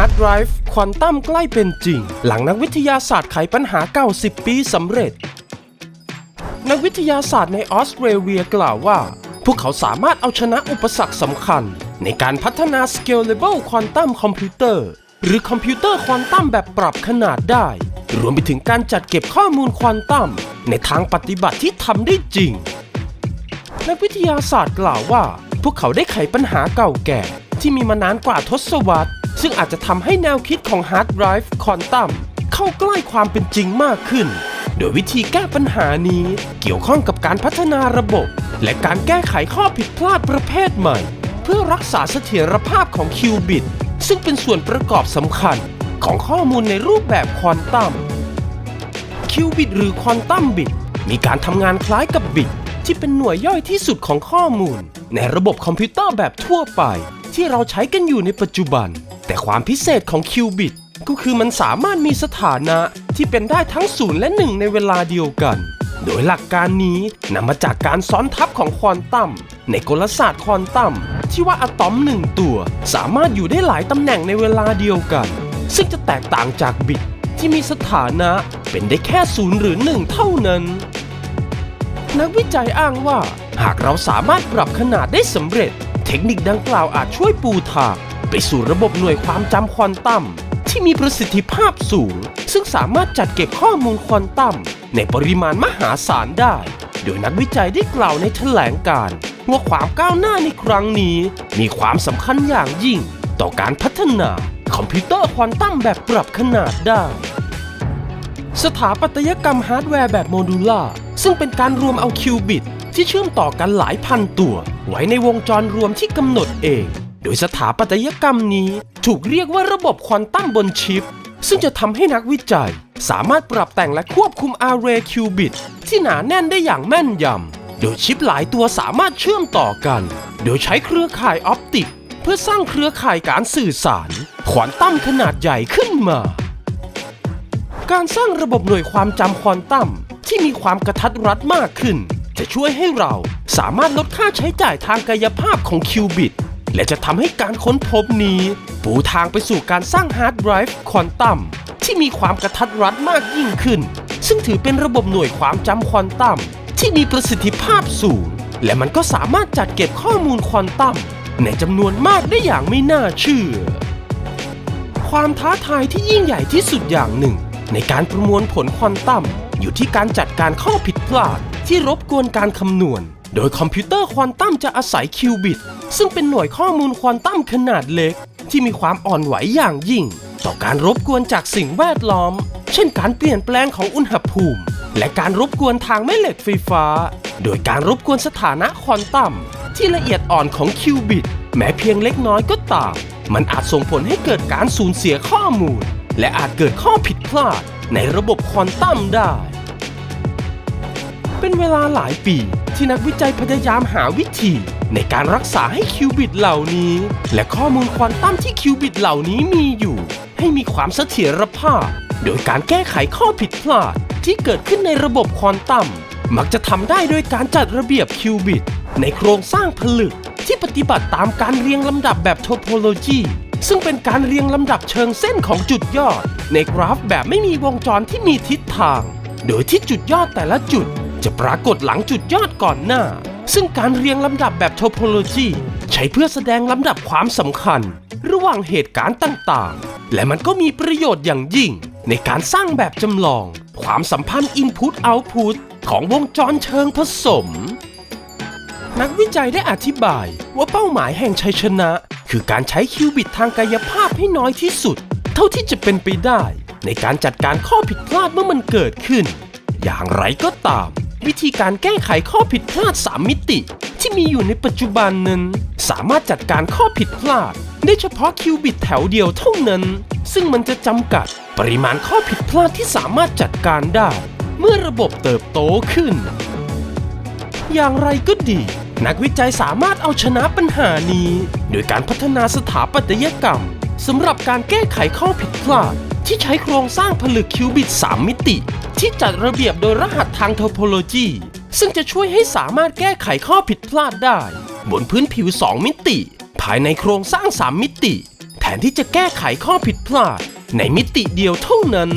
ฮาร์ดไดรฟ์ควอนตัมใกล้เป็นจริง หลังนักวิทยาศาสตร์ไขปัญหาเก่า10ปีสำเร็จ นักวิทยาศาสตร์ในออสเตรเลียกล่าวว่า พวกเขาสามารถเอาชนะอุปสรรคสำคัญ ในการพัฒนา Scalable Quantum Computer หรือคอมพิวเตอร์ควอนตัมแบบปรับขนาดได้ รวมไปถึงการจัดเก็บข้อมูลควอนตัมในทางปฏิบัติที่ทำได้จริง นักวิทยาศาสตร์กล่าวว่า พวกเขาได้ไขปัญหาเก่าแก่ที่มีมานานกว่าทศวรรษ ซึ่งอาจจะทำให้แนวคิดของฮาร์ดไดรฟ์ควอนตัมเข้าใกล้ความเป็นจริงมากขึ้น โดยวิธีแก้ปัญหานี้เกี่ยวข้องกับการพัฒนาระบบ และการแก้ไขข้อผิดพลาดประเภทใหม่ เพื่อรักษาเสถียรภาพของคิวบิต ซึ่งเป็นส่วนประกอบสำคัญของข้อมูลในรูปแบบควอนตัมคิวบิตหรือควอนตัมบิตมีการทำงานคล้ายกับบิต ที่เป็นหน่วยย่อยที่สุดของข้อมูล ในระบบคอมพิวเตอร์แบบทั่วไป ที่เราใช้กันอยู่ในปัจจุบัน แต่ความพิเศษของคิวบิตก็คือมันสามารถมีสถานะที่เป็นได้ทั้งศูนย์และหนึ่งในเวลาเดียวกัน โดยหลักการนี้นำมาจากการซ้อนทับของควอนตัมในกลศาสตร์ควอนตัมที่ว่าอะตอมหนึ่งตัว สามารถอยู่ได้หลายตำแหน่งในเวลาเดียวกัน ซึ่งจะแตกต่างจากบิตที่มีสถานะเป็นได้แค่ศูนย์หรือหนึ่งเท่านั้น นักวิจัยอ้างว่า หากเราสามารถปรับขนาดได้สำเร็จ เทคนิคดังกล่าวอาจช่วยปูทาง สู่ระบบหน่วยความจำควอนตัมที่มีประสิทธิภาพสูง ซึ่งสามารถจัดเก็บข้อมูลควอนตัมในปริมาณมหาศาลได้ โดยนักวิจัยได้กล่าวในแถลงการ์ว่าความก้าวหน้าในครั้งนี้ มีความสำคัญอย่างยิ่ง ต่อการพัฒนาคอมพิวเตอร์ควอนตัมแบบปรับขนาดได้สถาปัตยกรรมฮาร์ดแวร์แบบโมดูล่าซึ่งเป็นการรวมเอาคิวบิตที่เชื่อมต่อกันหลายพันตัว ไว้ในวงจรรวมที่กำหนดเอง โดยสถาปัตยกรรมนี้ถูกเรียกว่าระบบควอนตัมบนชิป ซึ่งจะทำให้นักวิจัย สามารถปรับแต่งและควบคุมอาร์เรย์คิวบิตที่หนาแน่นได้อย่างแม่นยำ โดยชิปหลายตัวสามารถเชื่อมต่อกัน โดยใช้เครือข่ายออปติก เพื่อสร้างเครือข่ายการสื่อสาร ควอนตัมขนาดใหญ่ขึ้นมา การสร้างระบบหน่วยความจำควอนตัมที่มีความกระทัดรัดมากขึ้น จะช่วยให้เราสามารถลดค่าใช้จ่ายทางกายภาพของคิวบิต และจะทำให้การค้นพบนี้ ปูทางไปสู่การสร้างฮาร์ดไดรฟ์ควอนตัมที่มีความกระทัดรัดมากยิ่งขึ้น ซึ่งถือเป็นระบบหน่วยความจำควอนตัมที่มีประสิทธิภาพสูง และมันก็สามารถจัดเก็บข้อมูลควอนตัมในจำนวนมากได้อย่างไม่น่าเชื่อ ความท้าทายที่ยิ่งใหญ่ที่สุดอย่างหนึ่ง ในการประมวลผลควอนตัมอยู่ที่การจัดการข้อผิดพลาดที่รบกวนการคำนวณ โดยคอมพิวเตอร์ควอนตัมจะอาศัยคิวบิต ซึ่งเป็นหน่วยข้อมูลควอนตัมขนาดเล็ก ที่มีความอ่อนไหวอย่างยิ่ง ต่อการรบกวนจากสิ่งแวดล้อม เช่นการเปลี่ยนแปลงของอุณหภูมิ และการรบกวนทางแม่เหล็กไฟฟ้า โดยการรบกวนสถานะควอนตัมที่ละเอียดอ่อนของคิวบิต แม้เพียงเล็กน้อยก็ตาม มันอาจส่งผลให้เกิดการสูญเสียข้อมูล และอาจเกิดข้อผิดพลาดในระบบควอนตัมได้ เป็นเวลาหลายปีที่นักวิจัยพยายามหาวิธี ในการรักษาให้คิวบิตเหล่านี้ และข้อมูลควอนตัมที่คิวบิตเหล่านี้มีอยู่ ให้มีความเสถียรภาพ โดยการแก้ไขข้อผิดพลาดที่เกิดขึ้นในระบบควอนตัมมักจะทำได้โดยการจัดระเบียบคิวบิต ในโครงสร้างผลึกที่ปฏิบัติตามการเรียงลำดับแบบโทโพโลจีซึ่งเป็นการเรียงลำดับเชิงเส้นของจุดยอด ในกราฟแบบไม่มีวงจรที่มีทิศทาง โดยที่จุดยอดแต่ละจุด จะปรากฏหลังจุดยอดก่อนหน้า ซึ่งการเรียงลำดับแบบโทโพโลจีใช้เพื่อแสดงลำดับความสำคัญ ระหว่างเหตุการณ์ต่างๆ และมันก็มีประโยชน์อย่างยิ่ง ในการสร้างแบบจำลอง ความสัมพันธ์ Input Output ของวงจรเชิงผสม นักวิจัยได้อธิบายว่าเป้าหมายแห่งชัยชนะ คือการใช้คิวบิตทางกายภาพให้น้อยที่สุด เท่าที่จะเป็นไปได้ ในการจัดการข้อผิดพลาดเมื่อมันเกิดขึ้น อย่างไรก็ตาม วิธีการแก้ไขข้อผิดพลาด 3 มิติ ที่มีอยู่ในปัจจุบันนั้น สามารถจัดการข้อผิดพลาด ได้เฉพาะคิวบิตแถวเดียวเท่านั้น ซึ่งมันจะจำกัด ปริมาณข้อผิดพลาดที่สามารถจัดการได้ เมื่อระบบเติบโตขึ้น อย่างไรก็ดี นักวิจัยสามารถเอาชนะปัญหานี้ โดยการพัฒนาสถาปัตยกรรมสำหรับการแก้ไขข้อผิดพลาด ที่ใช้โครงสร้างผลึกคิวบิต 3 มิติ ที่จัดระเบียบโดยรหัสทางโทโพโลจี ซึ่งจะช่วยให้สามารถแก้ไขข้อผิดพลาดได้ บนพื้นผิว 2 มิติ ภายในโครงสร้าง 3 มิติ แทนที่จะแก้ไขข้อผิดพลาด ในมิติเดียวเท่านั้น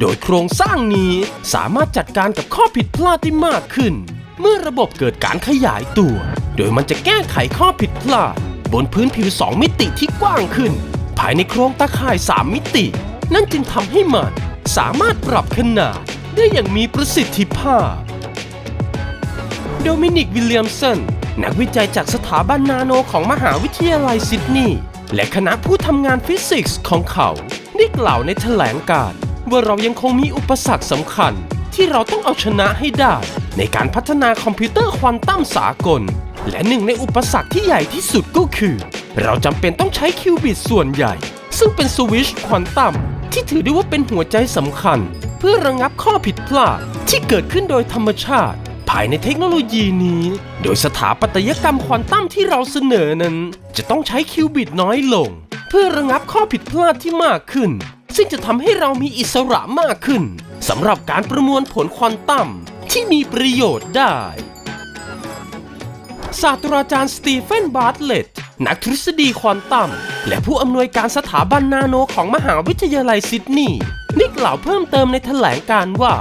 โดยโครงสร้างนี้สามารถจัดการกับข้อผิดพลาดได้มากขึ้น เมื่อระบบเกิดการขยายตัว โดยมันจะแก้ไขข้อผิดพลาด บนพื้นผิว 2 มิติที่กว้างขึ้น ภายในโครงตาข่าย 3 มิติ นั่นจึงทำให้มันสามารถปรับขนาดได้อย่างมีประสิทธิภาพ โดมินิกวิลเลียมสันนักวิจัยจากสถาบันนาโนของมหาวิทยาลัยซิดนีย์และคณะผู้ทำงานฟิสิกส์ของเขาได้กล่าวในแถลงการ์ว่าเรายังคงมีอุปสรรคสำคัญ ที่เราต้องเอาชนะให้ได้ ในการพัฒนาคอมพิวเตอร์ควอนตัมสากล และหนึ่งในอุปสรรคที่ใหญ่ที่สุดก็คือ เราจำเป็นต้องใช้คิวบิตส่วนใหญ่ ซึ่งเป็นสวิชควอนตัม ที่ถือได้ว่าเป็นหัวใจสำคัญ เพื่อระงับข้อผิดพลาดที่เกิดขึ้นโดยธรรมชาติ ภายในเทคโนโลยีนี้ โดยสถาปัตยกรรมควอนตัมที่เราเสนอนั้น จะต้องใช้คิวบิตน้อยลง เพื่อระงับข้อผิดพลาดที่มากขึ้น ซึ่งจะทำให้เรามีอิสระมากขึ้นสำหรับการประมวลผลควอนตัมที่มีประโยชน์ได้ ศาสตราจารย์สตีเฟนบาร์ตเลต นักทฤษฎีควอนตัม และผู้อำนวยการสถาบันนาโนของมหาวิทยาลัยซิดนีย์ได้กล่าวเพิ่มเติมในแถลงการว่า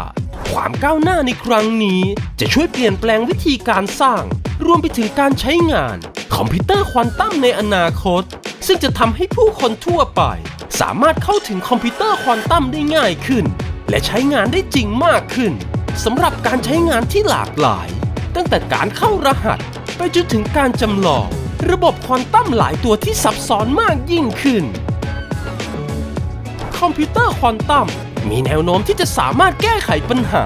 ความก้าวหน้าในครั้งนี้ จะช่วยเปลี่ยนแปลงวิธีการสร้าง รวมไปถึงการใช้งาน คอมพิวเตอร์ควอนตัมในอนาคต ซึ่งจะทำให้ผู้คนทั่วไป สามารถเข้าถึงคอมพิวเตอร์ควอนตัมได้ง่ายขึ้น และใช้งานได้จริงมากขึ้นสำหรับการใช้งานที่หลากหลาย ตั้งแต่การเข้ารหัส ไปจนถึงการจำลอง ระบบควอนตัมหลายตัวที่ซับซ้อนมากยิ่งขึ้น คอมพิวเตอร์ควอนตัมมีแนวโน้มที่จะสามารถแก้ไขปัญหา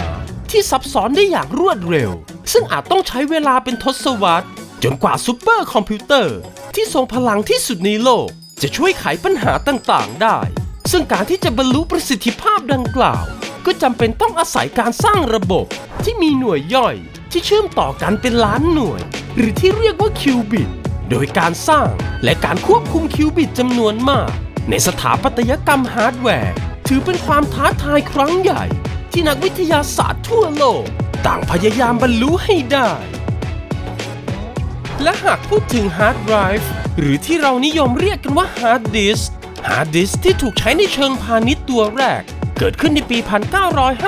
ที่ซับซ้อนได้อย่างรวดเร็ว ซึ่งอาจต้องใช้เวลาเป็นทศวรรษ จนกว่าซูเปอร์คอมพิวเตอร์ ที่ทรงพลังที่สุดในโลก จะช่วยไขปัญหาต่างๆ ได้ ซึ่งการที่จะบรรลุประสิทธิภาพดังกล่าว ก็จำเป็นต้องอาศัยการสร้างระบบที่มีหน่วยย่อยที่เชื่อมต่อกันเป็นล้านหน่วย หรือที่เรียกว่าคิวบิต โดยการสร้างและการควบคุมคิวบิตจำนวนมาก ในสถาปัตยกรรมฮาร์ดแวร์ ถือเป็นความท้าทายครั้งใหญ่ ที่นักวิทยาศาสตร์ทั่วโลก ต่างพยายามบรรลุให้ได้ และหากพูดถึงฮาร์ดไดรฟ์หรือที่เรานิยมเรียกกันว่าฮาร์ดดิสฮาร์ดดิสที่ถูกใช้ในเชิงพาณิชย์ตัวแรก เกิดขึ้นในปี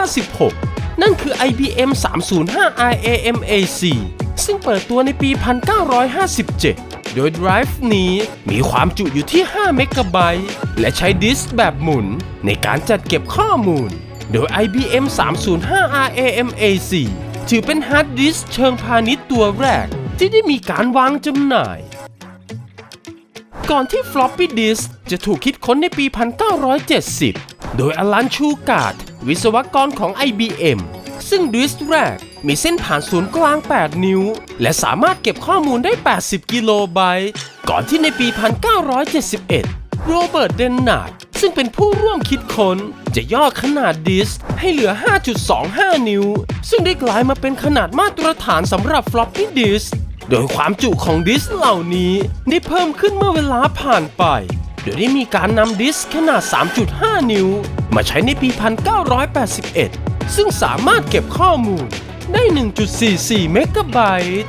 1956 นั่นคือ IBM 305 IAMAC ซึ่งเปิดตัวในปี 1957 โดยไดรฟ์นี้มีความจุอยู่ที่ 5 เมกะไบต์และใช้ดิสก์แบบหมุนในการจัดเก็บข้อมูล โดย IBM 305 RAMAC ถือเป็นฮาร์ดดิสก์เชิงพาณิชย์ตัวแรกที่ได้มีการวางจำหน่าย ก่อนที่ floppy disk จะถูกคิดค้นในปี 1970 โดยอลันชูการ์ดวิศวกรของ IBM ซึ่งดิสแรก มีเส้นผ่านศูนย์กลาง 8 นิ้ว และสามารถเก็บข้อมูลได้ 80 กิโลไบต์ ก่อนที่ในปี 1971 โรเบิร์ตเดนนาร์ดซึ่งเป็นผู้ร่วมคิดค้น จะย่อขนาดดิสให้เหลือ 5.25 นิ้ว ซึ่งได้กลายมาเป็นขนาดมาตรฐานสำหรับ floppy disk โดยความจุของดิสเหล่านี้ได้เพิ่มขึ้นเมื่อเวลาผ่านไป โดยได้มีการนำดิสขนาด 3.5 นิ้ว มาใช้ในปี 1981 ซึ่งสามารถเก็บข้อมูล ได้ 1.44 เมกะไบต์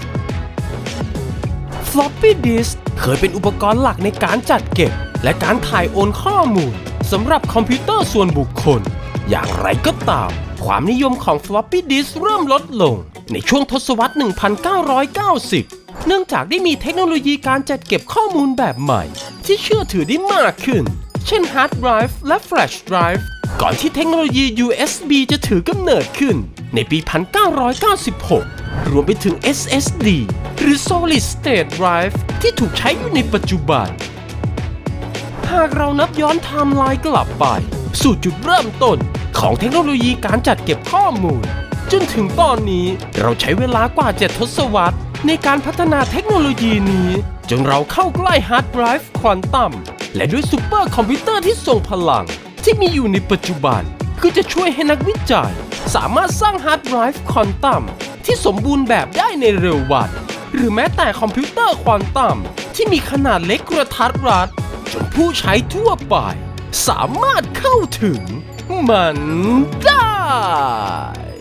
floppy disk เคยเป็นอุปกรณ์หลักในการจัดเก็บ และการถ่ายโอนข้อมูลสำหรับคอมพิวเตอร์ส่วนบุคคล อย่างไรก็ตาม ความนิยมของ floppy disk เริ่มลดลง ในช่วงทศวรรษ 1990 เนื่องจากได้มีเทคโนโลยีการจัดเก็บข้อมูลแบบใหม่ ที่เชื่อถือได้มากขึ้น เช่น hard drive และ flash drive ก่อนที่เทคโนโลยี USB จะถือกำเนิดขึ้นในปี 1996 รวมไปถึง SSD หรือ Solid State Drive ที่ถูกใช้อยู่ในปัจจุบัน หากเรานับย้อนไทม์ไลน์กลับไป สู่จุดเริ่มต้นของเทคโนโลยีการจัดเก็บข้อมูล จนถึงตอนนี้เราใช้เวลากว่า 7 ทศวรรษในการพัฒนาเทคโนโลยีนี้ จนเราเข้าใกล้ฮาร์ดไดรฟ์ควอนตัม และด้วยซูเปอร์คอมพิวเตอร์ที่ทรงพลัง ที่มีอยู่ในปัจจุบัน คือจะช่วยให้นักวิจัย สามารถสร้างฮาร์ดไดรฟ์ควอนตัมที่สมบูรณ์แบบได้ในเร็ววัน หรือแม้แต่คอมพิวเตอร์ควอนตัมที่มีขนาดเล็กกระทัดรัดจนผู้ใช้ทั่วไป สามารถเข้าถึงมันได้